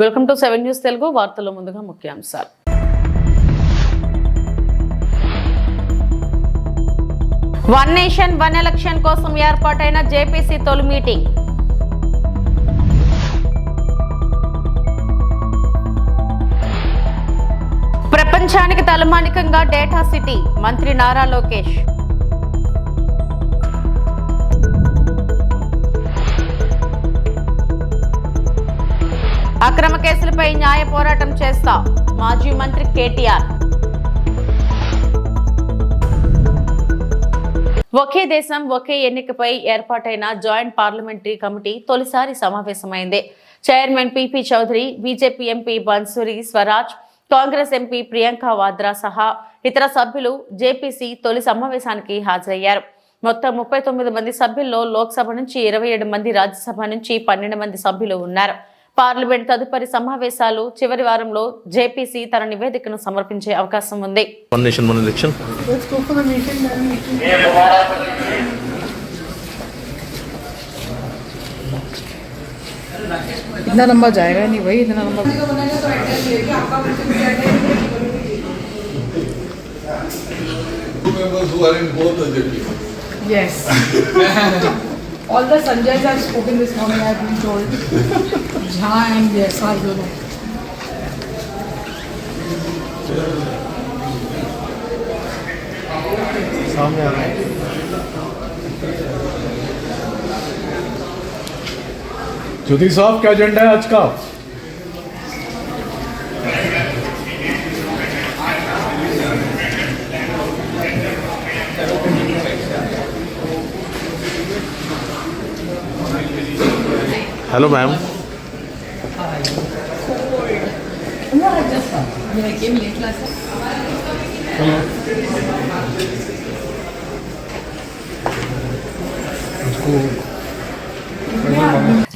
Welcome to seven news Telugu వార్తల్లో ముందుగా ముఖ్యాంశాలు. వన్ నేషన్ వన్ ఎలక్షన్ కోసం ఏర్పాటైన జేపీసీ తొలి మీటింగ్. ప్రపంచానికి తలమానికంగా డేటా సిటీ మంత్రి నారా లోకేష్. అక్రమ కేసులపై న్యాయ పోరాటం చేస్తా మాజీ మంత్రి కేటీఆర్. ఒకే దేశం ఒకే ఎన్నికపై ఏర్పాటైన జాయింట్ పార్లమెంటరీ కమిటీ తొలిసారి సమావేశమైంది. Chairman P P Chaudhary BJP MP Bansuri Swaraj Congress MP Priyanka Vadra సహా ఇతర సభ్యులు జేపీసీ తొలి సమావేశానికి హాజరయ్యారు. మొత్తం ముప్పై తొమ్మిది మంది సభ్యుల్లో లోక్సభ నుంచి ఇరవై ఏడు మంది రాజ్యసభ నుంచి పన్నెండు మంది సభ్యులు ఉన్నారు. పార్లమెంట్ తదుపరి సమావేశాలు చివరి వారంలో జేపీసీ తన నివేదికను సమర్పించే అవకాశం ఉంది One nation, one election. Let's go for the meeting then. इतना लंबा जाएगा नहीं वही इतना लंबा two members who are in both the JP. Yes. All the Sanjays have spoken this morning, I've been told. Jha and yes, I don't know. ज्योति साहब क्या agenda है आज का హలో మ్యామ్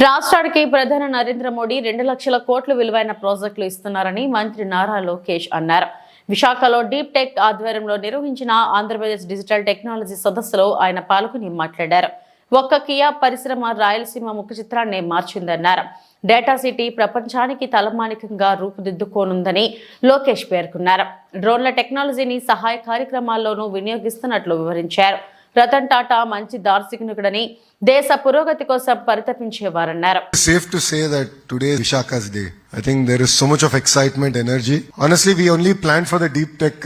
రాష్ట్రానికి ప్రధాని నరేంద్ర మోడీ రెండు లక్షల కోట్లు విలువైన ప్రాజెక్టులు ఇస్తున్నారని మంత్రి నారా లోకేష్ అన్నారు. విశాఖలో డీప్ టెక్ ఆధ్వర్యంలో నిర్వహించిన ఆంధ్రప్రదేశ్ డిజిటల్ టెక్నాలజీ సదస్సులో ఆయన పాల్గొని మాట్లాడారు. ఒక్క కియా పరిశ్రమ రాయలసీమ ముఖ చిత్రాన్ని మార్చిందన్నారు. డేటా సిటీ ప్రపంచానికి తలమానికంగా రూపుదిద్దుకోనుందని లోకేష్ పేర్కొన్నారు. డ్రోన్ల టెక్నాలజీని సహాయ కార్యక్రమాల్లోనూ వినియోగిస్తున్నట్లు వివరించారు. రతన్ టాటా మంచి దార్శనికుడని దేశ పురోగతి కోసం పరితపించేవారన్నారు. Safe to say that today is day I think there is so much of excitement energy honestly Honestly, only plan for the deep tech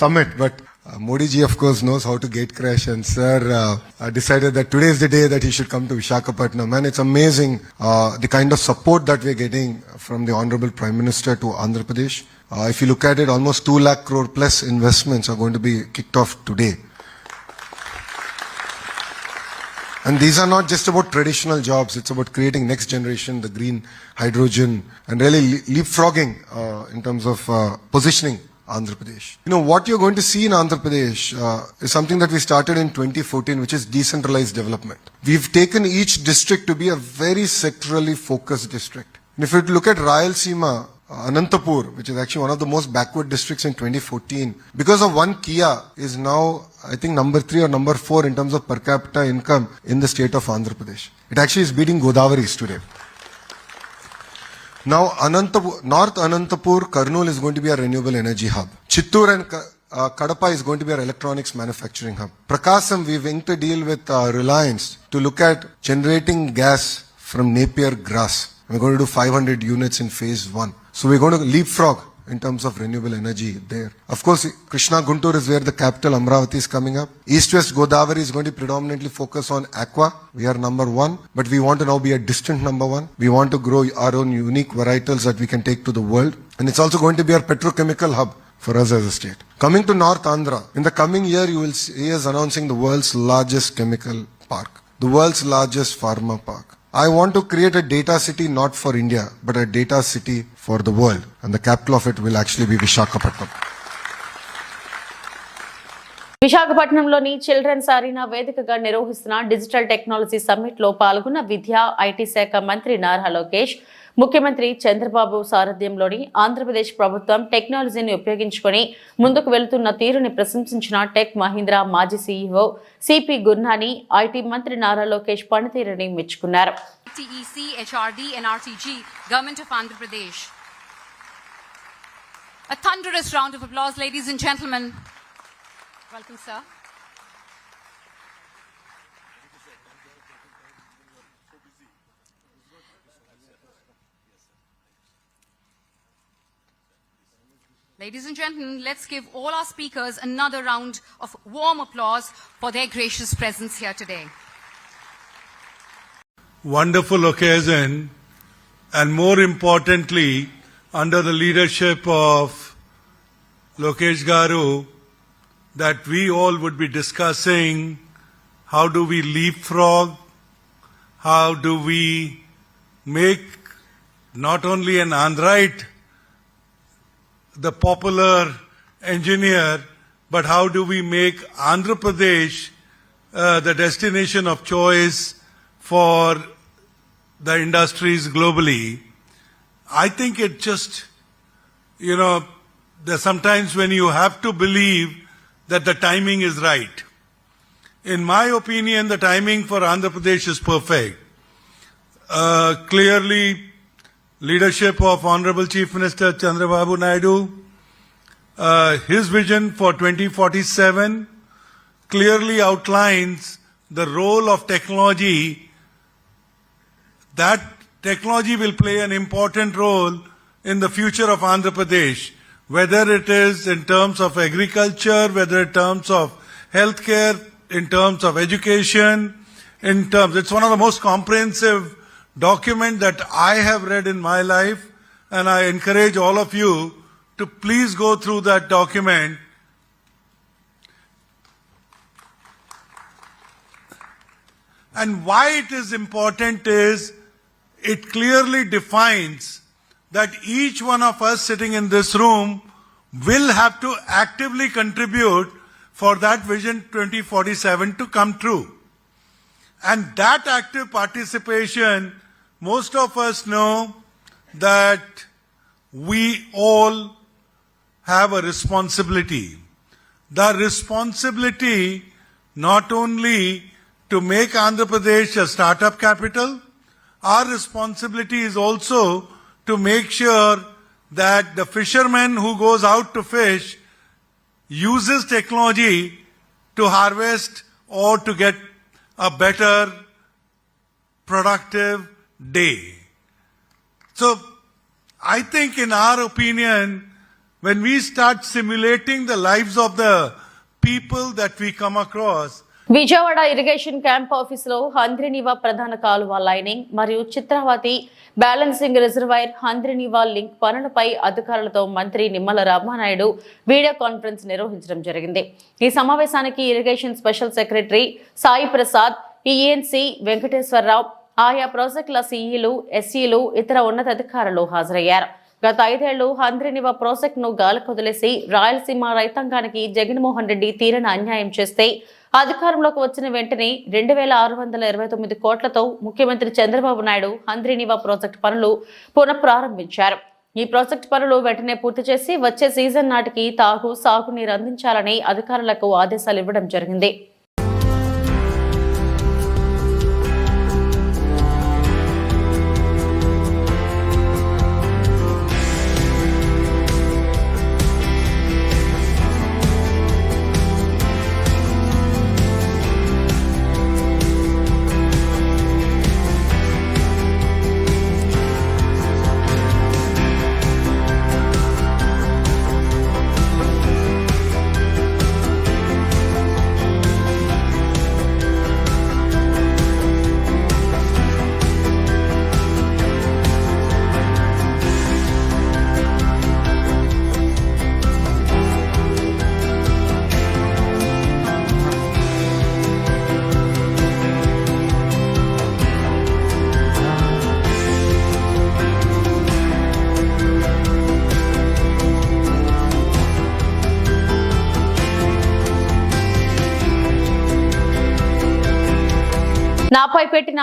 summit but uh, Modi ji, of course, knows how to gate crash, and Sir uh, uh, decided that today is the day that he should come to Vishakhapatnam. And it's amazing uh, the kind of support that we're getting from the Honorable Prime Minister to Andhra Pradesh. Uh, if you look at it, almost 2 lakh crore plus investments are going to be kicked off today. And these are not just about traditional jobs, it's about creating next generation, the green hydrogen, and really leapfrogging uh, in terms of uh, positioning Andhra Pradesh. You know, what you're going to see in Andhra Pradesh uh, is something that we started in 2014, which is decentralized development. We've taken each district to be a very sectorally focused district. And if you look at Rayalaseema, uh, Anantapur, which is actually one of the most backward districts in 2014, because of one Kia, is now, I think, number three or number four in terms of per capita income in the state of Andhra Pradesh. It actually is beating Godavari's today. Now, Anantapur, North Anantapur, Karnool is going to be a renewable energy hub. Chittur and uh, Kadapa is going to be our electronics manufacturing hub. Prakasam, we've inked a deal with uh, Reliance to look at generating gas from Napier grass. We're going to do 500 units in phase one. So we're going to leapfrog in terms of renewable energy there. Of course, Krishna Guntur is where the capital Amravati is coming up. East-West Godavari is going to predominantly focus on aqua. We are number one, but we want to now be a distant number one. We want to grow our own unique varietals that we can take to the world. And it's also going to be our petrochemical hub for us as a state. Coming to North Andhra, in the coming year, you will see us announcing the world's largest chemical park, the world's largest pharma park. I want to create a data city not for India, but a data city for the world. And the capital of it will actually be Vishakhapatnam. విశాఖపట్నంలోని children's arena వేదికగా నిర్వహిస్తున్న digital technology సమ్మిట్లో పాల్గొన్న విద్యా IT శాఖ మంత్రి నారా లోకేష్ ముఖ్యమంత్రి చంద్రబాబు సారథ్యంలోని ఆంధ్రప్రదేశ్ ప్రభుత్వం టెక్నాలజీని ఉపయోగించుకొని ముందుకు వెళుతున్న తీరుని ప్రశంసించిన టెక్ మహీంద్రా మాజీ సీఈఓ సిపి గుర్నాని ఐటీ మంత్రి నారా లోకేష్ పనితీరుని మెచ్చుకున్నారు A thunderous round of applause, ladies and gentlemen. Welcome, sir. Ladies and gentlemen, let's give all our speakers another round of warm applause for their gracious presence here today. Wonderful occasion, and more importantly, under the leadership of Lokesh Garu, that we all would be discussing how do we leapfrog, how do we make not only an Android the popular engineer, but how do we make Andhra Pradesh uh, the destination of choice for the industries globally? I think it just, you know, there's sometimes when you have to believe that the timing is right. In my opinion, the timing for Andhra Pradesh is perfect. Uh, clearly, leadership of Honorable Chief Minister Chandrababu Naidu, uh, his vision for 2047 clearly outlines the role of technology. That technology will play an important role in the future of Andhra Pradesh, whether it is in terms of agriculture, whether in terms of healthcare, in terms of education, in terms, it's one of the most comprehensive document that I have read in my life, and I encourage all of you to please go through that document. And why it is important is it clearly defines that each one of us sitting in this room will have to actively contribute for that vision 2047 to come true. And that active participation, most of us know that we all have a responsibility. The responsibility not only to make Andhra Pradesh a startup capital, our responsibility is also to make sure that the fisherman who goes out to fish uses technology to harvest or to get a better productive day. So, I think, in our opinion, when we start simulating the lives of the people that we come across, Vijayawada irrigation camp ఆఫీసులో హంద్రినివా ప్రధాన కాలువ lining మరియు Chitravati balancing reservoir Handrineeva link పనులపై అధికారులతో మంత్రి Nimmala Ramanaidu video conference నిర్వహించడం జరిగింది. ఈ సమావేశానికి irrigation special secretary Sai Prasad ENC Venkateswararao ఆయా ప్రాజెక్టుల సీఈలు ఎస్ఈలు ఇతర ఉన్నతాధికారులు హాజరయ్యారు. గత ఐదేళ్ళు హంద్రినివా ప్రాజెక్టును గాలికొదిలేసి రాయలసీమ రైతాంగానికి జగన్మోహన్ రెడ్డి తీరని అన్యాయం చేస్తే అధికారంలోకి వచ్చిన వెంటనే రెండు వేల ఆరు వందల ఇరవై తొమ్మిది కోట్లతో ముఖ్యమంత్రి చంద్రబాబు నాయుడు హంద్రినివా ప్రాజెక్టు పనులు పునఃప్రారంభించారు. ఈ ప్రాజెక్టు పనులు వెంటనే పూర్తి చేసి వచ్చే సీజన్ నాటికి తాగు సాగునీరు అందించాలని అధికారులకు ఆదేశాలు ఇవ్వడం జరిగింది.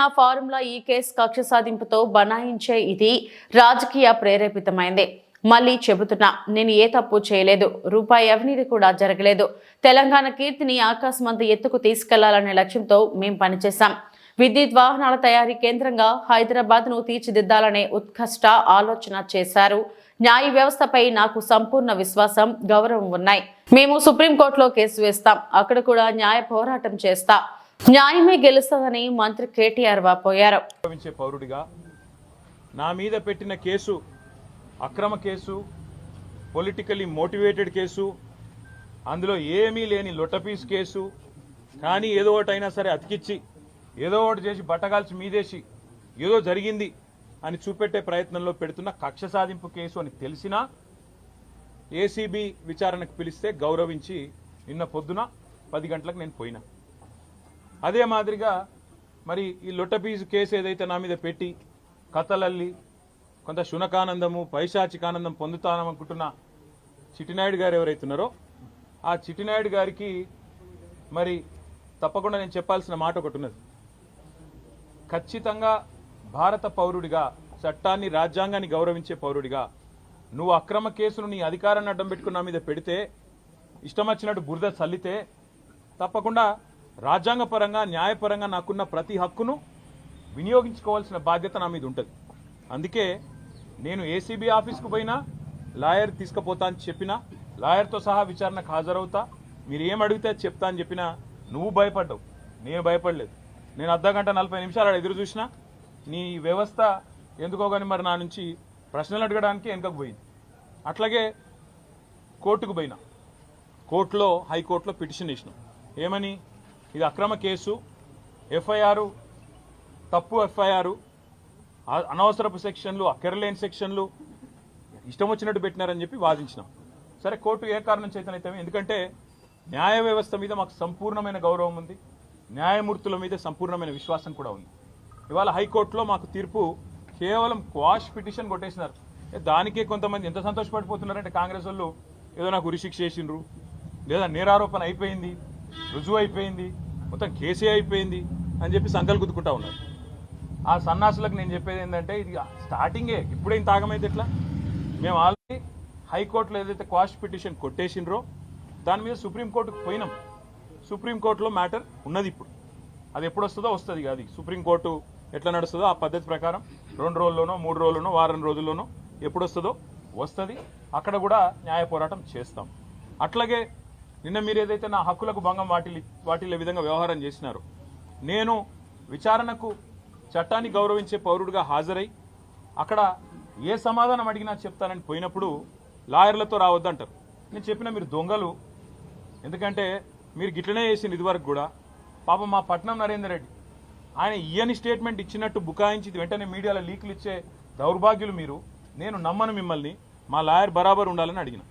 నాపై ఫారంలో ఈ కేసు కక్ష సాధింపుతో బనాయించే ఇది రాజకీయ ప్రేరేపితమైంది. మళ్ళీ చెబుతున్నా నేను ఏ తప్పు చేయలేదు. రూపాయి అవినీతి కూడా జరగలేదు. తెలంగాణ కీర్తిని ఆకాశమంత ఎత్తుకు తీసుకెళ్ళాలనే లక్ష్యంతో మేం పనిచేశాం. విద్యుత్ వాహనాల తయారీ కేంద్రంగా హైదరాబాద్ను తీర్చిదిద్దాలనే ఉత్కష్ట ఆలోచన చేశారు. న్యాయ వ్యవస్థపై నాకు సంపూర్ణ విశ్వాసం గౌరవం ఉన్నాయి. మేము సుప్రీంకోర్టులో కేసు వేస్తాం. అక్కడ కూడా న్యాయ పోరాటం చేస్తా. న్యాయమే గెలుస్తుందని మంత్రి కేటీఆర్ వాపోయారు. పౌరుడిగా నా మీద పెట్టిన కేసు అక్రమ కేసు పొలిటికలీ మోటివేటెడ్ కేసు అందులో ఏమీ లేని లొట్టపీస్ కేసు కానీ ఏదో ఒకటి అయినా సరే అతికిచ్చి ఏదో ఒకటి చేసి బట్టగాల్చి మీదేసి ఏదో జరిగింది అని చూపెట్టే ప్రయత్నంలో పెడుతున్న కక్ష సాధింపు కేసు అని తెలిసినా ఏసీబీ విచారణకు పిలిస్తే గౌరవించి నిన్న పొద్దున పది గంటలకు నేను పోయినా. అదే మాదిరిగా మరి ఈ లొట్టపీసు కేసు ఏదైతే నా మీద పెట్టి కథలల్లి కొంత శునకానందము పైశాచికానందం పొందుతాననుకుంటున్న చిట్టినాయుడు గారు ఎవరైతున్నారో ఆ చిట్టినాయుడు గారికి మరి తప్పకుండా నేను చెప్పాల్సిన మాట ఒకటి ఉన్నది. ఖచ్చితంగా భారత పౌరుడిగా చట్టాన్ని రాజ్యాంగాన్ని గౌరవించే పౌరుడిగా నువ్వు అక్రమ కేసును నీ అధికారాన్ని అడ్డం పెట్టుకున్న మీద పెడితే ఇష్టం వచ్చినట్టు బురద చల్లితే తప్పకుండా రాజ్యాంగపరంగా న్యాయపరంగా నాకున్న ప్రతి హక్కును వినియోగించుకోవాల్సిన బాధ్యత నా మీద ఉంటుంది. అందుకే నేను ఏసీబీ ఆఫీస్కు పోయినా లాయర్ తీసుకుపోతా అని చెప్పినా లాయర్తో సహా విచారణకు హాజరవుతా మీరు ఏం అడిగితే చెప్తా అని చెప్పినా నువ్వు భయపడ్డావు. నేను భయపడలేదు. నేను అర్ధ గంట నలభై నిమిషాలు ఎదురు చూసినా నీ వ్యవస్థ ఎందుకో కానీ మరి నా నుంచి ప్రశ్నలు అడగడానికి వెనుకకు పోయింది. అట్లాగే కోర్టుకు పోయినా. కోర్టులో హైకోర్టులో పిటిషన్ వేసినాం. ఏమని? ఇది అక్రమ కేసు. ఎఫ్ఐఆర్ తప్పు ఎఫ్ఐఆర్ అనవసరపు సెక్షన్లు అక్కరలేని సెక్షన్లు ఇష్టం వచ్చినట్టు పెట్టినారని చెప్పి వాదించినాం. సరే కోర్టు ఏ కారణం చేతనైతే ఎందుకంటే న్యాయ వ్యవస్థ మీద మాకు సంపూర్ణమైన గౌరవం ఉంది. న్యాయమూర్తుల మీద సంపూర్ణమైన విశ్వాసం కూడా ఉంది. ఇవాళ హైకోర్టులో మాకు తీర్పు కేవలం క్వాష్ పిటిషన్ కొట్టేసినారు. దానికే కొంతమంది ఎంత సంతోషపడిపోతున్నారంటే కాంగ్రెస్ వాళ్ళు ఏదో నాకు ఉరిశిక్ష చేసిండ్రు లేదా నేరారోపణ అయిపోయింది రుజువు అయిపోయింది మొత్తం కేసీ అయిపోయింది అని చెప్పి సంకలు గుద్దుకుంటా ఉన్నారు. ఆ సన్నాసులకు నేను చెప్పేది ఏంటంటే ఇది స్టార్టింగే ఇప్పుడే ఇంత ఆగమైతే ఎట్లా? మేము ఆల్రెడీ హైకోర్టులో ఏదైతే క్వాష్ పిటిషన్ కొట్టేసిండ్రో దాని మీద సుప్రీంకోర్టుకు పోయినాం. సుప్రీంకోర్టులో మ్యాటర్ ఉన్నది ఇప్పుడు. అది ఎప్పుడు వస్తుందో వస్తుంది అది సుప్రీంకోర్టు ఎట్లా నడుస్తుందో ఆ పద్ధతి ప్రకారం రెండు రోజుల్లోనో మూడు రోజుల్లోనో వారం రోజుల్లోనో ఎప్పుడు వస్తుందో వస్తుంది. అక్కడ కూడా న్యాయ పోరాటం చేస్తాం. అట్లాగే నిన్న మీరు ఏదైతే నా హక్కులకు భంగం వాటిల్లి వాటిల్లే విధంగా వ్యవహారం చేసినారో నేను విచారణకు చట్టాన్ని గౌరవించే పౌరుడిగా హాజరై అక్కడ ఏ సమాధానం అడిగినా చెప్తానని పోయినప్పుడు లాయర్లతో రావద్దంటారు. నేను చెప్పిన మీరు దొంగలు. ఎందుకంటే మీరు గిట్లనే చేసింది ఇదివరకు కూడా. పాపం మా పట్నం నరేందర్ రెడ్డి ఆయన ఇయని స్టేట్మెంట్ ఇచ్చినట్టు బుకాయించి వెంటనే మీడియాలో లీకులు ఇచ్చే దౌర్భాగ్యులు మీరు. నేను నమ్మను మిమ్మల్ని. మా లాయర్ బరాబర్ ఉండాలని అడిగిన.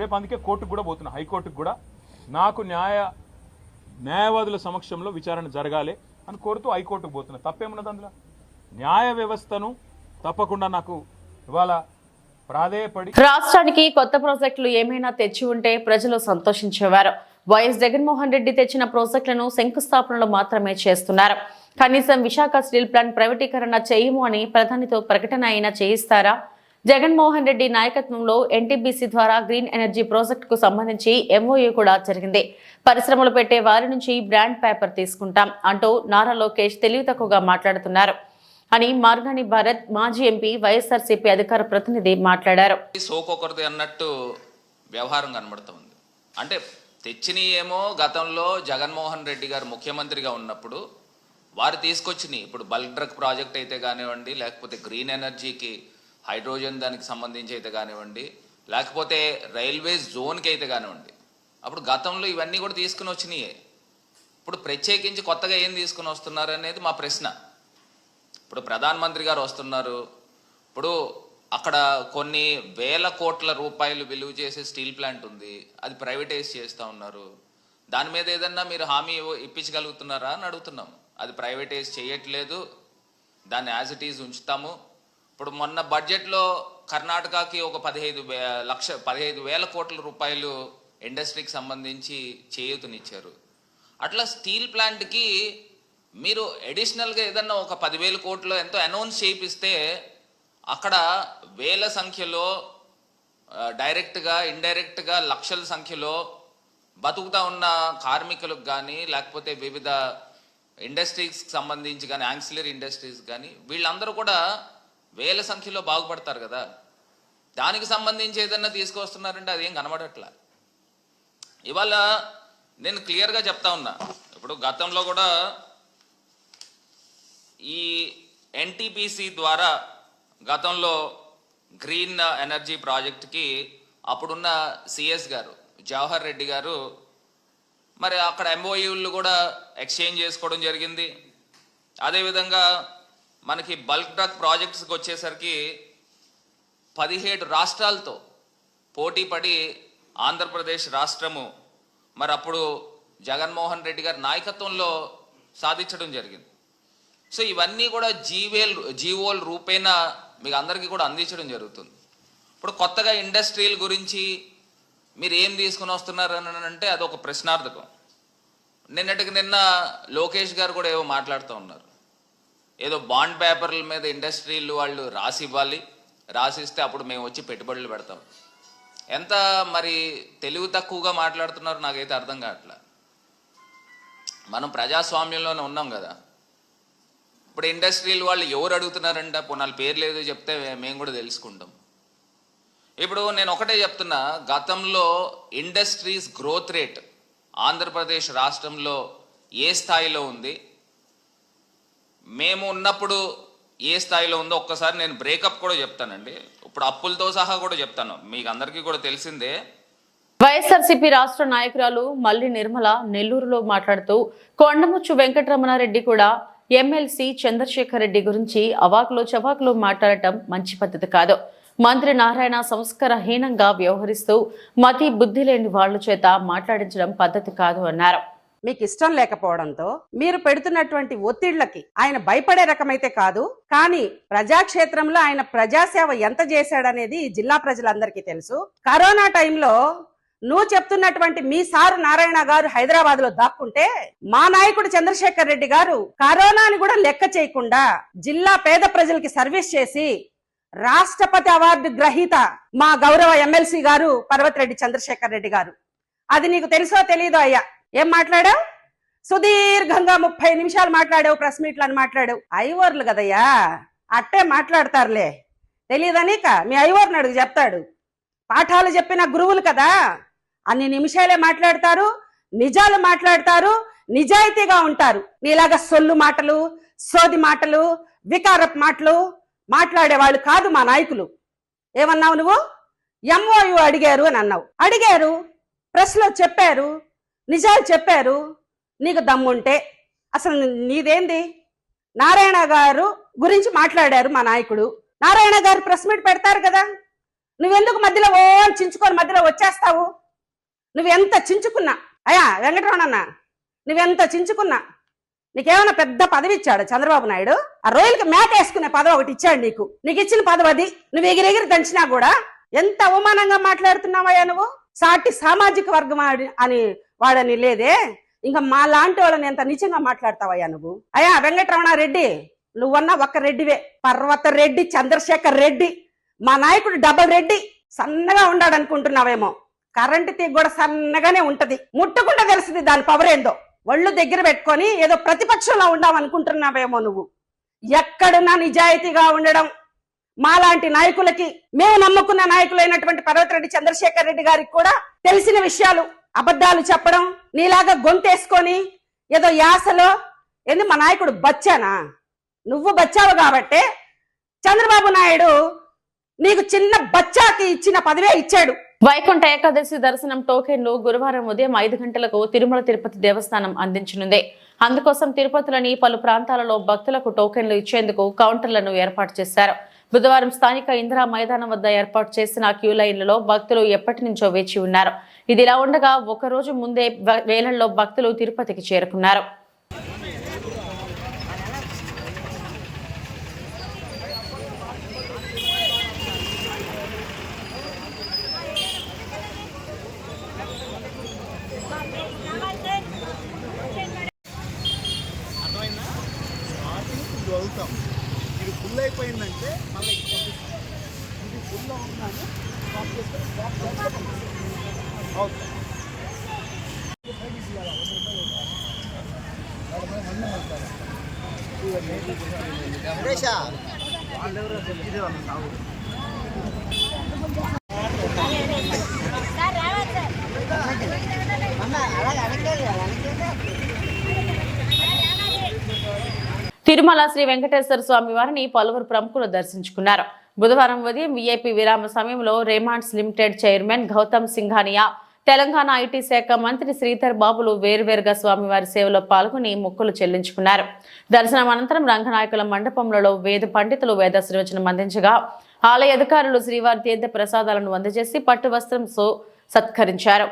రేపు అందుకే కోర్టుకు కూడా పోతున్నా హైకోర్టుకు కూడా. నాకు న్యాయ న్యాయవాదుల సమక్షంలో విచారణ జరగాలి అని కోరుతూ హైకోర్టుకు పోతున్నా. తప్పేమున్నది అందులో? న్యాయ వ్యవస్థను తప్పకుండా నాకు ఇవాళ ప్రాధేయపడి రాష్ట్రానికి కొత్త ప్రాజెక్టులు ఏమైనా తెచ్చి ఉంటే ప్రజలు సంతోషించేవారు. వైఎస్ జగన్మోహన్ రెడ్డి తెచ్చిన ప్రాజెక్టులను శంకుస్థాపనలు మాత్రమే చేస్తున్నారు. కనీసం విశాఖ స్టీల్ ప్లాంట్ ప్రైవేటీకరణ చేయము అని ప్రధానితో ప్రకటన అయినా చేయిస్తారా? జగన్మోహన్ రెడ్డి నాయకత్వంలో ఎన్టీబీసీ ద్వారా గ్రీన్ ఎనర్జీ ప్రాజెక్టుకు సంబంధించి ఎంఓయూ కూడా జరిగింది. పరిశ్రమలు పెట్టే వారి నుంచి బ్రాండ్ పేపర్ తీసుకుంటాం అంటూ నారా లోకేష్ తెలివి తక్కువగా మాట్లాడుతున్నారు. అని మార్గాని భారత్ మాజీ ఎంపీ వైఎస్ఆర్సీపీ అధికార ప్రతినిధి మాట్లాడారు. సోకొకరిది అన్నట్టు వ్యవహారం కనబడుతుంది. అంటే తెచ్చినవి ఏమో గతంలో జగన్మోహన్ రెడ్డి గారు ముఖ్యమంత్రిగా ఉన్నప్పుడు వారు తీసుకొచ్చినాయి. ఇప్పుడు బల్క్ డ్రగ్ ప్రాజెక్ట్ అయితే కానివ్వండి లేకపోతే గ్రీన్ ఎనర్జీకి హైడ్రోజన్ దానికి సంబంధించి అయితే కానివ్వండి లేకపోతే రైల్వే జోన్కి అయితే కానివ్వండి. అప్పుడు గతంలో ఇవన్నీ కూడా తీసుకుని వచ్చినాయే. ఇప్పుడు ప్రత్యేకించి కొత్తగా ఏం తీసుకుని వస్తున్నారు అనేది మా ప్రశ్న. ఇప్పుడు ప్రధానమంత్రి గారు వస్తున్నారు. ఇప్పుడు అక్కడ కొన్ని వేల కోట్ల రూపాయలు విలువ చేసే స్టీల్ ప్లాంట్ ఉంది అది ప్రైవేటైజ్ చేస్తూ ఉన్నారు. దాని మీద ఏదన్నా మీరు హామీ ఇప్పించగలుగుతున్నారా అని అడుగుతున్నాం అది ప్రైవేటైజ్ చేయట్లేదు దాన్ని యాజ్ ఇట్ ఈజ్ ఉంచుతాము. ఇప్పుడు మొన్న బడ్జెట్లో కర్ణాటకకి ఒక పదిహేదు వే లక్ష పదిహేదు వేల కోట్ల రూపాయలు ఇండస్ట్రీకి సంబంధించి చేయూతనిచ్చారు. అట్లా స్టీల్ ప్లాంట్కి మీరు అడిషనల్గా ఏదన్నా ఒక పదివేల కోట్లు ఎంతో అనౌన్స్ చేయిస్తే అక్కడ వేల సంఖ్యలో డైరెక్ట్గా ఇండైరెక్ట్గా లక్షల సంఖ్యలో బతుకుతా ఉన్న కార్మికులకు కానీ లేకపోతే వివిధ ఇండస్ట్రీస్కి సంబంధించి కానీ యాంక్సిలరీ ఇండస్ట్రీస్ కానీ వీళ్ళందరూ కూడా వేల సంఖ్యలో బాగుపడతారు కదా. దానికి సంబంధించి ఏదన్నా తీసుకొస్తున్నారంటే అదేం కనబడట్లా. ఇవాళ నేను క్లియర్గా చెప్తా ఉన్నా. ఇప్పుడు గతంలో కూడా ఈ ఎన్టీపీసీ ద్వారా గతంలో గ్రీన్ ఎనర్జీ ప్రాజెక్ట్కి అప్పుడున్న సిఎస్ గారు జవహర్ రెడ్డి గారు మరి అక్కడ ఎంఓయూలు కూడా ఎక్స్చేంజ్ చేసుకోవడం జరిగింది. అదేవిధంగా మనకి బల్క్ డ్రగ్ ప్రాజెక్ట్స్కి వచ్చేసరికి పదిహేడు రాష్ట్రాలతో పోటీ పడి ఆంధ్రప్రదేశ్ రాష్ట్రము మరి అప్పుడు జగన్మోహన్ రెడ్డి గారి నాయకత్వంలో సాధించడం జరిగింది. సో ఇవన్నీ కూడా జీవేల్ జీవోల్ రూపేణా మీకు అందరికీ కూడా అందించడం జరుగుతుంది. ఇప్పుడు కొత్తగా ఇండస్ట్రీల గురించి మీరు ఏం తీసుకుని వస్తున్నారు అని అంటే అదొక ప్రశ్నార్థకం. నిన్నటికి నిన్న లోకేష్ గారు కూడా ఏవో మాట్లాడుతూ ఉన్నారు. ఏదో బాండ్ పేపర్ల మీద ఇండస్ట్రీలు వాళ్ళు రాసి ఇవ్వాలి రాసిస్తే అప్పుడు మేము వచ్చి పెట్టుబడులు పెడతాం. ఎంత మరి తెలివి తక్కువగా మాట్లాడుతున్నారో నాకైతే అర్థం కావట్లే. మనం ప్రజాస్వామ్యంలోనే ఉన్నాం కదా. ఇప్పుడు ఇండస్ట్రీలు వాళ్ళు ఎవరు అడుగుతున్నారంట? పునాల పేరు లేదు చెప్తే మేము కూడా తెలుసుకుంటాం. ఇప్పుడు నేను ఒకటే చెప్తున్నా గతంలో ఇండస్ట్రీస్ గ్రోత్ రేట్ ఆంధ్రప్రదేశ్ రాష్ట్రంలో ఏ స్థాయిలో ఉంది? మేము ఉన్నప్పుడు ఏ స్థాయిలో ఉందో ఒక్కసారి నేను బ్రేకప్ కూడా చెప్తానండి. ఇప్పుడు అప్పులతో సహా కూడా చెప్తాను. మీకు అందరికీ కూడా తెలిసిందే. వైఎస్ఆర్సీపీ రాష్ట్ర నాయకురాలు మల్లి నిర్మల నెల్లూరులో మాట్లాడుతూ కొండముచ్చు వెంకటరమణారెడ్డి కూడా ఎమ్మెల్సీ చంద్రశేఖర్ రెడ్డి గురించి అవాకులో చవాకులో మాట్లాడటం మంచి పద్ధతి కాదు. మంత్రి నారాయణ సంస్కారహీనంగా వ్యవహరిస్తూ మతి బుద్ధి లేని వాళ్ళ చేత మాట్లాడించడం పద్ధతి కాదు అన్నారు. మీకు ఇష్టం లేకపోవడంతో మీరు పెడుతున్నటువంటి ఒత్తిళ్ళకి ఆయన భయపడే రకమైతే కాదు కానీ ప్రజాక్షేత్రంలో ఆయన ప్రజాసేవ ఎంత చేశాడనేది జిల్లా ప్రజలందరికీ తెలుసు. కరోనా టైంలో నువ్వు చెప్తున్నటువంటి మీ సారు నారాయణ గారు హైదరాబాద్లో దాక్కుంటే మా నాయకుడు చంద్రశేఖర్ రెడ్డి గారు కరోనాని కూడా లెక్క చేయకుండా జిల్లా పేద ప్రజలకి సర్వీస్ చేసి రాష్ట్రపతి అవార్డు గ్రహీత మా గౌరవ ఎమ్మెల్సీ గారు పర్వతిరెడ్డి చంద్రశేఖర్ రెడ్డి గారు. అది నీకు తెలుసో తెలియదో అయ్యా? ఏం మాట్లాడావు? సుదీర్ఘంగా ముప్పై నిమిషాలు మాట్లాడావు ప్రెస్ మీట్లు అని మాట్లాడావు. ఐవర్లు కదయ్యా. అట్టే మాట్లాడతారులే. తెలియదనిక మీ ఐవర్ని అడుగు చెప్తాడు. పాఠాలు చెప్పిన గురువులు కదా. అన్ని నిమిషాలే మాట్లాడతారు నిజాలు మాట్లాడతారు నిజాయితీగా ఉంటారు. నీలాగా సొల్లు మాటలు సోది మాటలు వికారపు మాటలు మాట్లాడే వాళ్ళు కాదు మా నాయకులు. ఏమన్నావు నువ్వు? ఎంఓయు అడిగారు అని అన్నావు. అడిగారు ప్రెస్లో చెప్పారు నిజాలు చెప్పారు. నీకు దమ్ముంటే. అసలు నీదేంది? నారాయణ గారు గురించి మాట్లాడారు మా నాయకుడు. నారాయణ గారు ప్రెస్ మీట్ పెడతారు కదా. నువ్వెందుకు మధ్యలో ఓ చించుకొని మధ్యలో వచ్చేస్తావు? నువ్వెంత చించుకున్నా? అయ్యా వెంకటరమణన్న నువ్వెంత చించుకున్నా? నీకేమైనా పెద్ద పదవి ఇచ్చాడు చంద్రబాబు నాయుడు? ఆ రొయ్యలకి మేక వేసుకునే పదవి ఒకటి ఇచ్చాడు నీకు. నీకు ఇచ్చిన పదవి అది. నువ్వు ఎగిరెగిరి దంచినా కూడా ఎంత అవమానంగా మాట్లాడుతున్నావయ్యా నువ్వు? సాటి సామాజిక వర్గం అని వాడని లేదే. ఇంకా మా లాంటి వాళ్ళని ఎంత నిజంగా మాట్లాడతావయ్యా నువ్వు? అయ్యా వెంకటరమణారెడ్డి నువ్వన్నా ఒక్క రెడ్డివే. పర్వత రెడ్డి చంద్రశేఖర్ రెడ్డి మా నాయకుడు డబల్ రెడ్డి. సన్నగా ఉన్నాడు అనుకుంటున్నావేమో కరెంటు తీగ కూడా సన్నగానే ఉంటది. ముట్టకుండా తెలుస్తుంది దాని పవర్ ఏందో. ఒళ్ళు దగ్గర పెట్టుకొని ఏదో ప్రతిపక్షంలో ఉండాం అనుకుంటున్నావేమో నువ్వు. ఎక్కడున్నా నిజాయితీగా ఉండడం. మాలాంటి నాయకులకి మేము నమ్ముకున్న నాయకులైనటువంటి పర్వతరెడ్డి చంద్రశేఖర్ రెడ్డి గారికి కూడా తెలిసిన విషయాలు. అబద్ధాలు చెప్పడం నీలాగా గొంతేసుకొని ఏదో యాసలో ఏంది మా నాయకుడు బచ్చానా? నువ్వు బచ్చావు కాబట్టే చంద్రబాబు నాయుడు నీకు చిన్న బచ్చాకి ఇచ్చిన పదవే ఇచ్చాడు. వైకుంఠ ఏకాదశి దర్శనం టోకెన్లు గురువారం ఉదయం ఐదు గంటలకు తిరుమల తిరుపతి దేవస్థానం అందించనుంది. అందుకోసం తిరుపతిలోని పలు ప్రాంతాలలో భక్తులకు టోకెన్లు ఇచ్చేందుకు కౌంటర్లను ఏర్పాటు చేశారు. బుధవారం స్థానిక ఇందిరా మైదానం వద్ద ఏర్పాటు చేసిన క్యూ లైన్లలో భక్తులు ఎప్పటి నుంచో వేచి ఉన్నారు. ఇదిలా ఉండగా ఒక రోజు ముందే వేలల్లో భక్తులు తిరుపతికి చేరుకున్నారు. తిరుమల శ్రీ వెంకటేశ్వర స్వామి వారిని పలువురు ప్రముఖులు దర్శించుకున్నారు. బుధవారం ఉదయం వీఐపీ విరామ సమయంలో Raymonds limited chairman Gautam Singhania Telangana IT శాఖ మంత్రి శ్రీధర్ బాబులు వేర్వేరుగా స్వామివారి సేవలో పాల్గొని మొక్కులు చెల్లించుకున్నారు. దర్శనం అనంతరం రంగనాయకుల మండపంలో వేద పండితులు వేదాశ్రవచనం అందించగా ఆలయ అధికారులు శ్రీవారి తీర్థ ప్రసాదాలను అందజేసి పట్టు వస్త్రంతో సత్కరించారు.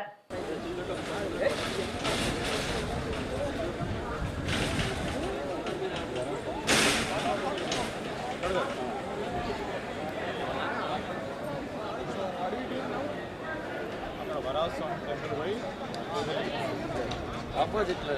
ಜಿಲ್ಲೆ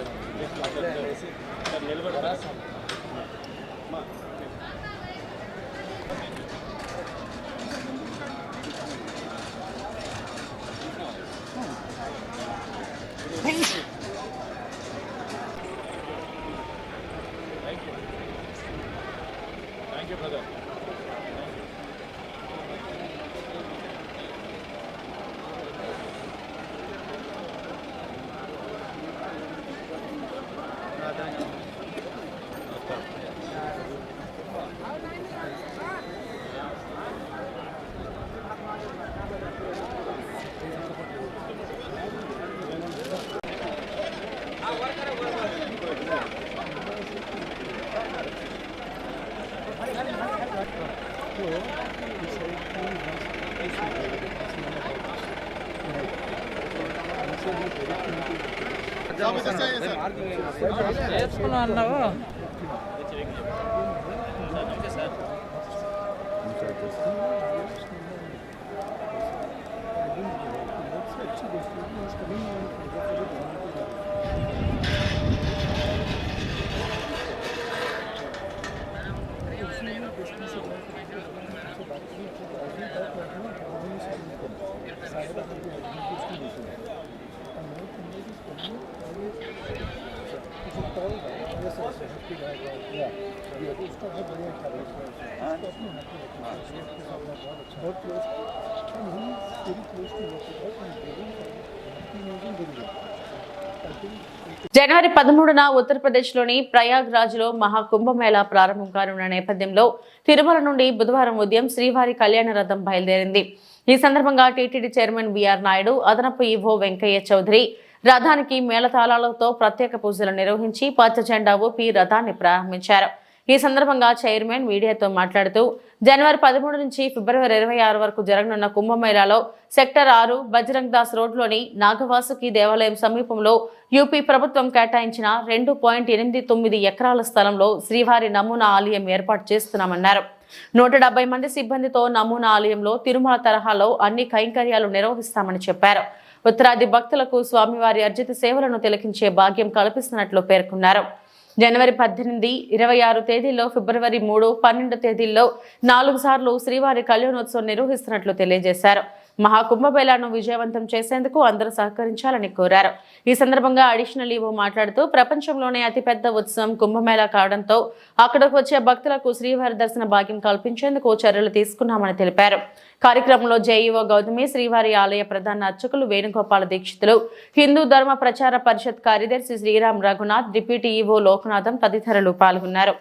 నేర్చుకున్నా అన్నావు Thank you. జనవరి పదమూడున ఉత్తరప్రదేశ్లోని ప్రయాగ్రాజ్లో మహాకుంభమేళా ప్రారంభం కానున్న నేపథ్యంలో తిరుమల నుండి బుధవారం ఉదయం శ్రీవారి కళ్యాణ రథం బయలుదేరింది. ఈ సందర్భంగా టీటీడీ చైర్మన్ బిఆర్ నాయుడు అదనపు ఈవో వెంకయ్య చౌదరి రథానికి మేళతాళాలతో ప్రత్యేక పూజలు నిర్వహించి పచ్చజెండా ఊపి రథాన్ని ప్రారంభించారు. ఈ సందర్భంగా చైర్మన్ మీడియాతో మాట్లాడుతూ జనవరి పదమూడు నుంచి ఫిబ్రవరి ఇరవై ఆరు వరకు జరగనున్న కుంభమేళాలో సెక్టర్ ఆరు బజరంగ్ దాస్ రోడ్లోని నాగవాసుకి దేవాలయం సమీపంలో యూపీ ప్రభుత్వం కేటాయించిన రెండు పాయింట్ ఎనిమిది తొమ్మిది ఎకరాల స్థలంలో శ్రీవారి నమూనా ఆలయం ఏర్పాటు చేస్తున్నామన్నారు. నూట డెబ్బై మంది సిబ్బందితో నమూనా ఆలయంలో తిరుమల తరహాలో అన్ని కైంకర్యాలు నిర్వహిస్తామని చెప్పారు. ఉత్తరాది భక్తులకు స్వామివారి అర్జిత సేవలను తిలకించే భాగ్యం కల్పిస్తున్నట్లు పేర్కొన్నారు. జనవరి పద్దెనిమిది ఇరవై ఆరు తేదీల్లో ఫిబ్రవరి మూడు పన్నెండు తేదీల్లో నాలుగు సార్లు శ్రీవారి కళ్యాణోత్సవం నిర్వహిస్తున్నట్లు తెలియజేశారు. మహాకుంభమేళాను విజయవంతం చేసేందుకు అందరూ సహకరించాలని కోరారు. ఈ సందర్భంగా అడిషనల్ ఈవో మాట్లాడుతూ ప్రపంచంలోనే అతిపెద్ద ఉత్సవం కుంభమేళా కావడంతో అక్కడకు వచ్చే భక్తులకు శ్రీవారి దర్శన భాగ్యం కల్పించేందుకు చర్యలు తీసుకున్నామని తెలిపారు. కార్యక్రమంలో జేఈఓ గౌతమి శ్రీవారి ఆలయ ప్రధాన అర్చకులు వేణుగోపాల దీక్షితులు హిందూ ధర్మ ప్రచార పరిషత్ కార్యదర్శి శ్రీరామ్ రఘునాథ్ డిప్యూటీ ఈవో లోకనాథం తదితరులు పాల్గొన్నారు.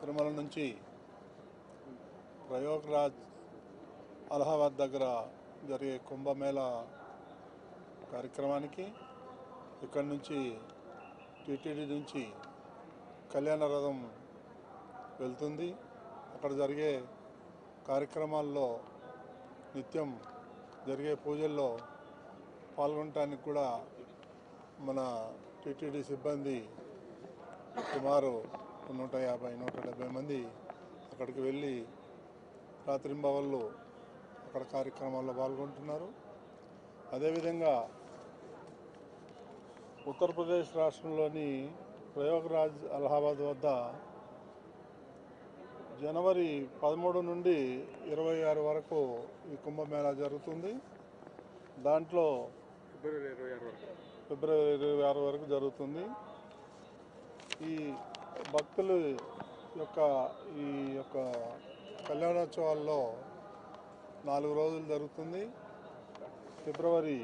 తిరుమల నుంచి ప్రయోగరాజ్ అలహాబాద్ దగ్గర జరిగే కుంభమేళా కార్యక్రమానికి ఇక్కడి నుంచి టీటీడీ నుంచి కళ్యాణ రథం వెళ్తుంది. అక్కడ జరిగే కార్యక్రమాల్లో నిత్యం జరిగే పూజల్లో పాల్గొనడానికి కూడా మన టీటీడీ సిబ్బంది సుమారు నూట యాభై నూట డెబ్బై మంది అక్కడికి వెళ్ళి రాత్రింబవళ్ళు అక్కడ కార్యక్రమాల్లో పాల్గొంటున్నారు. అదేవిధంగా ఉత్తరప్రదేశ్ రాష్ట్రంలోని ప్రయోగరాజ్ అలహాబాద్ వద్ద జనవరి పదమూడు నుండి ఇరవై ఆరు వరకు ఈ కుంభమేళా జరుగుతుంది. దాంట్లో ఫిబ్రవరి ఇరవై ఆరు వరకు. జరుగుతుంది. ఈ భక్తులు యొక్క ఈ యొక్క కళ్యాణోత్సవాల్లో నాలుగు రోజులు జరుగుతుంది. ఫిబ్రవరి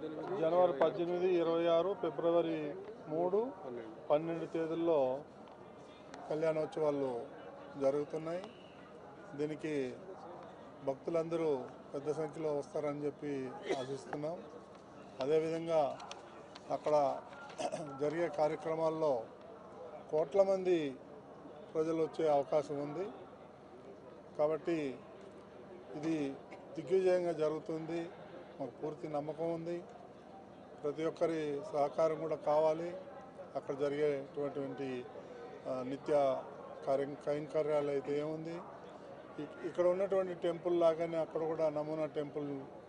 జనవరి పద్దెనిమిది ఇరవై ఆరు ఫిబ్రవరి మూడు పన్నెండు తేదీల్లో కళ్యాణోత్సవాలు జరుగుతున్నాయి. దీనికి భక్తులందరూ పెద్ద సంఖ్యలో వస్తారని చెప్పి ఆశిస్తున్నాం. అదేవిధంగా అక్కడ జరిగే కార్యక్రమాల్లో కోట్ల మంది ప్రజలు వచ్చే అవకాశం ఉంది. కాబట్టి ఇది దిగ్విజయంగా జరుగుతుంది. మాకు పూర్తి నమ్మకం ఉంది. ప్రతి ఒక్కరి సహకారం కూడా కావాలి. అక్కడ జరిగేటటువంటి నిత్య కార్య కైంకర్యాలు అయితే ఏముంది? ఇక్కడ ఉన్నటువంటి టెంపుల్ లాగానే అక్కడ కూడా నమూనా టెంపుల్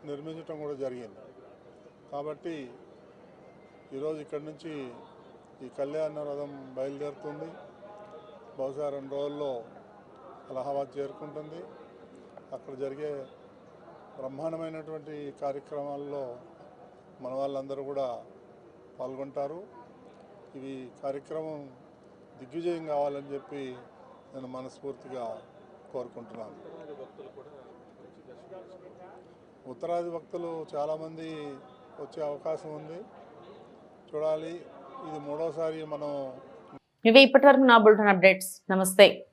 నిర్మించడం కూడా జరిగింది. కాబట్టి ఈరోజు ఇక్కడ నుంచి ఈ కళ్యాణ రథం బయలుదేరుతుంది. బహుశా రెండు రోజుల్లో అలహాబాద్ చేరుకుంటుంది. అక్కడ జరిగే బ్రహ్మాండమైనటువంటి కార్యక్రమాల్లో మన వాళ్ళందరూ కూడా పాల్గొంటారు. ఇవి కార్యక్రమం దిగ్విజయం కావాలని చెప్పి నేను మనస్ఫూర్తిగా కోరుకుంటున్నాను. ఉత్తరాది భక్తులు చాలామంది వచ్చే అవకాశం ఉంది. చూడాలి. ఇది మూడోసారి మనం ఇవి ఇప్పటివరకు నా బులెటిన్ అప్డేట్స్. నమస్తే.